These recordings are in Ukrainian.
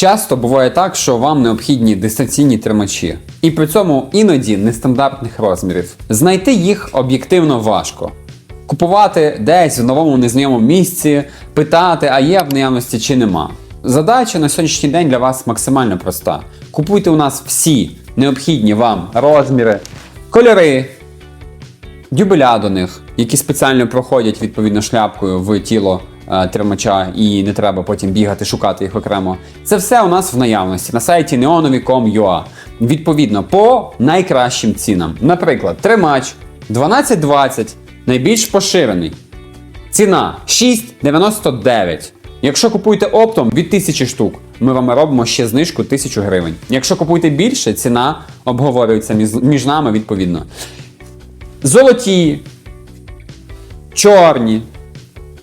Часто буває так, що вам необхідні дистанційні тримачі, і при цьому іноді нестандартних розмірів. Знайти їх об'єктивно важко. Купувати десь в новому незнайомому місці, питати, а є в наявності чи нема. Задача на сьогоднішній день для вас максимально проста. Купуйте у нас всі необхідні вам розміри, кольори, дюбеля до них, які спеціально проходять відповідно шляпкою в тіло тримача, і не треба потім бігати, шукати їх окремо. Це все у нас в наявності на сайті neonovi.com.ua. Відповідно, по найкращим цінам. Наприклад, тримач 1220, найбільш поширений. Ціна 6,99. Якщо купуєте оптом від 1000 штук, ми вам робимо ще знижку 1000 гривень. Якщо купуєте більше, ціна обговорюється між нами відповідно. Золоті, чорні,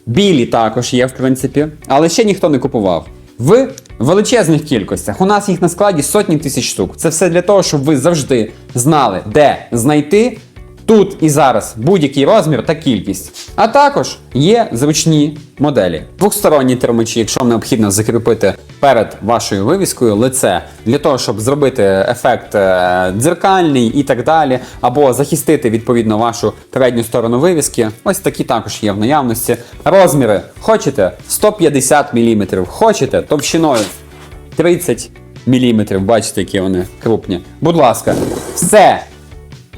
білі також є, в принципі, але ще ніхто не купував. В величезних кількостях. У нас їх на складі сотні тисяч штук. Це все для того, щоб ви завжди знали, де знайти тут і зараз будь-який розмір та кількість. А також є зручні моделі. Двохсторонні термачі, якщо необхідно закріпити перед вашою вивіскою лице для того, щоб зробити ефект е, дзеркальний і так далі, або захистити відповідно вашу передню сторону вивіски. Ось такі також є в наявності. Розміри хочете 150 мм, хочете товщиною 30 мм. Бачите, які вони крупні. Будь ласка, все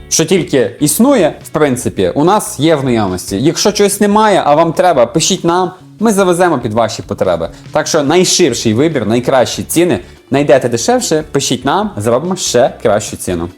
що тільки існує, в принципі, у нас є в наявності. Якщо чогось немає, а вам треба, пишіть нам, ми завеземо під ваші потреби. Так що найширший вибір, найкращі ціни. Найдете дешевше, пишіть нам, зробимо ще кращу ціну.